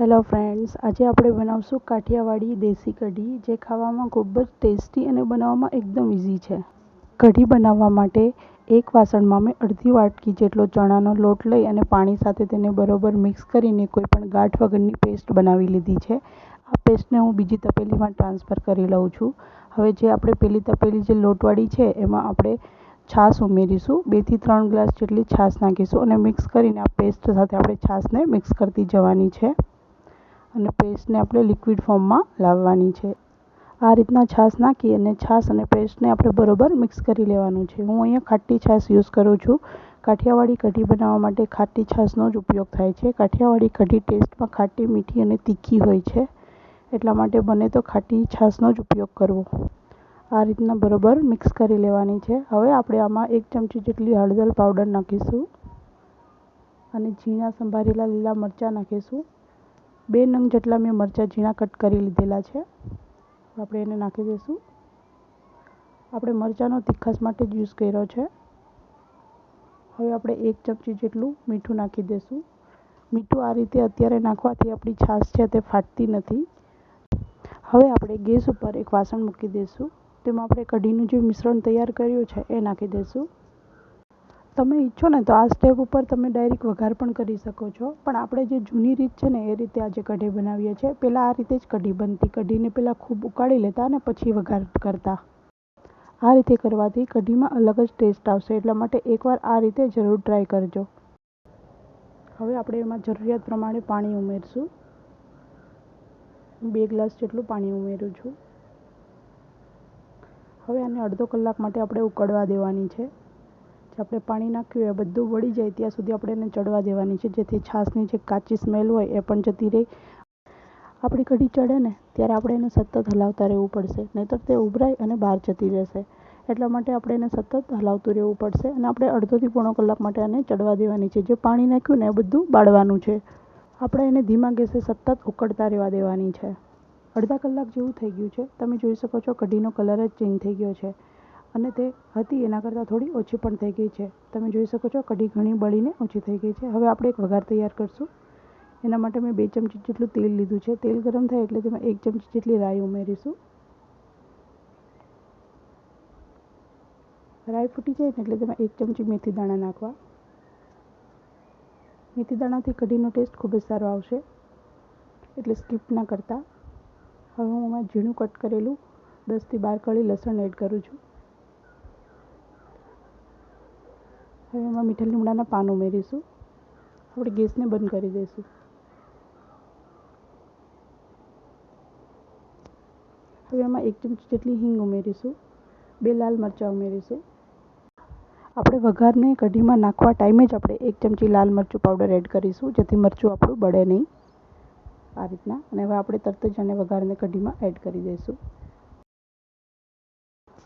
Hello friends આજે આપણે બનાવશું કાઠિયાવાડી દેશી કઢી, જે ખાવામાં ખૂબ જ ટેસ્ટી અને બનાવવામાં એકદમ ઇઝી છે. કઢી બનાવવા માટે એક વાસણમાં મેં અડધી વાટકી જેટલો ચણાનો લોટ લઈ અને પાણી સાથે તેને બરોબર મિક્સ કરીને કોઈપણ ગાંઠ વગરની પેસ્ટ બનાવી લીધી છે. આ પેસ્ટને હું બીજી તપેલીમાં ટ્રાન્સફર કરી લઉં છું. હવે જે આપણે પેલી તપેલી જે લોટવાળી છે, એમાં આપણે છાશ ઉમેરીશું. બેથી ત્રણ ગ્લાસ જેટલી છાશ નાખીશું અને મિક્સ કરીને આ પેસ્ટ સાથે આપણે છાશને મિક્સ કરતી જવાની છે. અને પેસ્ટને આપણે લિક્વિડ ફોર્મમાં લાવવાની છે. આ રીતના છાશ નાખી અને છાશ અને પેસ્ટને આપણે બરોબર મિક્સ કરી લેવાનું છે. હું અહીંયા ખાટી છાશ યુઝ કરું છું. કાઠિયાવાડી કઢી બનાવવા માટે ખાટી છાશનો જ ઉપયોગ થાય છે. કાઠિયાવાડી કઢી ટેસ્ટમાં ખાટી, મીઠી અને તીખી હોય છે. એટલા માટે બને તો ખાટી છાશનો જ ઉપયોગ કરવો. આ રીતના બરોબર મિક્સ કરી લેવાની છે. હવે આપણે આમાં એક ચમચી જેટલી હળદર પાવડર નાખીશું અને ઝીણા સંભારેલા લીલા મરચાં નાખીશું. બે નંગ જેટલા મેં મરચાં ઝીણા કટ કરી લીધેલા છે. આપણે એને નાખી દઈશું. આપણે મરચાંનો તીખાસ માટે જ યુઝ કર્યો છે. હવે આપણે એક ચમચી જેટલું મીઠું નાખી દઈશું. મીઠું આ રીતે અત્યારે નાખવાથી આપણી છાશ છે તે ફાટતી નથી. હવે આપણે ગેસ ઉપર એક વાસણ મૂકી દઈશું. તેમાં આપણે કઢીનું જે મિશ્રણ તૈયાર કર્યું છે એ નાખી દઈશું. તમે ઈચ્છો ને તો આ સ્ટેપ ઉપર તમે ડાયરેક્ટ વઘાર પણ કરી શકો છો. પણ આપણે જે જૂની રીત છે ને, એ રીતે આજે કઢી બનાવીએ છીએ. પહેલાં આ રીતે જ કઢી બનતી. કઢીને પહેલાં ખૂબ ઉકાળી લેતા અને પછી વઘાર કરતા. આ રીતે કરવાથી કઢીમાં અલગ જ ટેસ્ટ આવશે. એટલા માટે એકવાર આ રીતે જરૂર ટ્રાય કરજો. હવે આપણે એમાં જરૂરિયાત પ્રમાણે પાણી ઉમેરશું. બે ગ્લાસ જેટલું પાણી ઉમેરું છું. હવે આને અડધો કલાક માટે આપણે ઉકળવા દેવાની છે. જે આપણે પાણી નાખ્યું એ બધું વળી જાય ત્યાં સુધી આપણે એને ચડવા દેવાની છે. જેથી છાશની જે કાચી સ્મેલ હોય એ પણ જતી રહે. આપણી કઢી ચડે ને ત્યારે આપણે એને સતત હલાવતા રહેવું પડશે. નહીંતર તે ઉભરાય અને બહાર જતી રહેશે. એટલા માટે આપણે એને સતત હલાવતું રહેવું પડશે અને આપણે અડધોથી પોણો કલાક માટે આને ચડવા દેવાની છે. જે પાણી નાખ્યું ને એ બધું બાળવાનું છે. આપણે એને ધીમા ગેસે સતત ઉકળતા રહેવા દેવાની છે. અડધા કલાક જેવું થઈ ગયું છે. તમે જોઈ શકો છો કઢીનો કલર જ ચેન્જ થઈ ગયો છે. અને તે હતી, એના કરતાં થોડી ઓછી પણ થઈ ગઈ છે. તમે જોઈ શકો છો, કઢી ઘણી બળીને ઓછી થઈ ગઈ છે. હવે આપણે એક વઘાર તૈયાર કરીશું. એના માટે મેં બે ચમચી જેટલું તેલ લીધું છે. તેલ ગરમ થાય એટલે તેમાં એક ચમચી જેટલી રાઈ ઉમેરીશું. રાઈ ફૂટી જાય ને એટલે તેમાં એક ચમચી મેથી દાણા નાખવા. મેથી દાણાથી કઢીનો ટેસ્ટ ખૂબ જ સારો આવશે. એટલે સ્કીપ ના કરતા. હવે હું એમાં ઝીણું કટ કરેલું દસથી બાર કળી લસણ એડ કરું છું. હવે એમાં મીઠા લીમડાના પાન ઉમેરીશું. આપણે ગેસને બંધ કરી દઈશું. હવે એમાં એક ચમચી જેટલી હિંગ ઉમેરીશું. બે લાલ મરચાં ઉમેરીશું. આપણે વઘારને કઢીમાં નાખવા ટાઈમે જ આપણે એક ચમચી લાલ મરચું પાવડર એડ કરીશું, જેથી મરચું આપણું બળે નહીં. આ રીતના. અને હવે આપણે તરત જ આને વઘારને કઢીમાં એડ કરી દઈશું.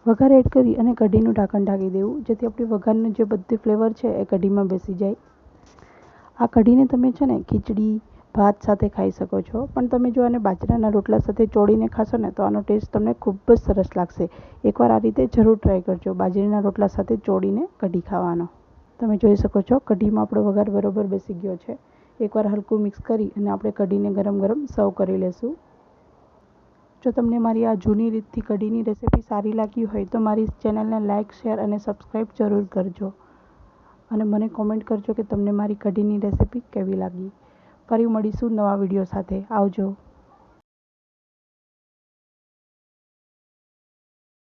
વઘાર એડ કરી અને કઢીનું ઢાંકણ ઢાંકી દેવું. જેથી આપણી વઘારનું જે બધી ફ્લેવર છે એ કઢીમાં બેસી જાય. આ કઢીને તમે છે ને ખીચડી, ભાત સાથે ખાઈ શકો છો. પણ તમે જો આને બાજરાના રોટલા સાથે ચોળીને ખાશો ને તો આનો ટેસ્ટ તમને ખૂબ જ સરસ લાગશે. એકવાર આ રીતે જરૂર ટ્રાય કરજો બાજરીના રોટલા સાથે ચોળીને કઢી ખાવાનો. તમે જોઈ શકો છો કઢીમાં આપણો વઘાર બરોબર બેસી ગયો છે. એકવાર હલકું મિક્સ કરી અને આપણે કઢીને ગરમ ગરમ સર્વ કરી લેશું. જો તમને મારી આ જૂની રીતથી કઢીની રેસીપી સારી લાગી હોય તો મારી ચેનલને લાઇક, શેર અને સબસ્ક્રાઈબ જરૂર કરજો. અને મને કોમેન્ટ કરજો કે તમને મારી કઢીની રેસીપી કેવી લાગી. ફરી મળીશું નવા વીડિયો સાથે. આવજો.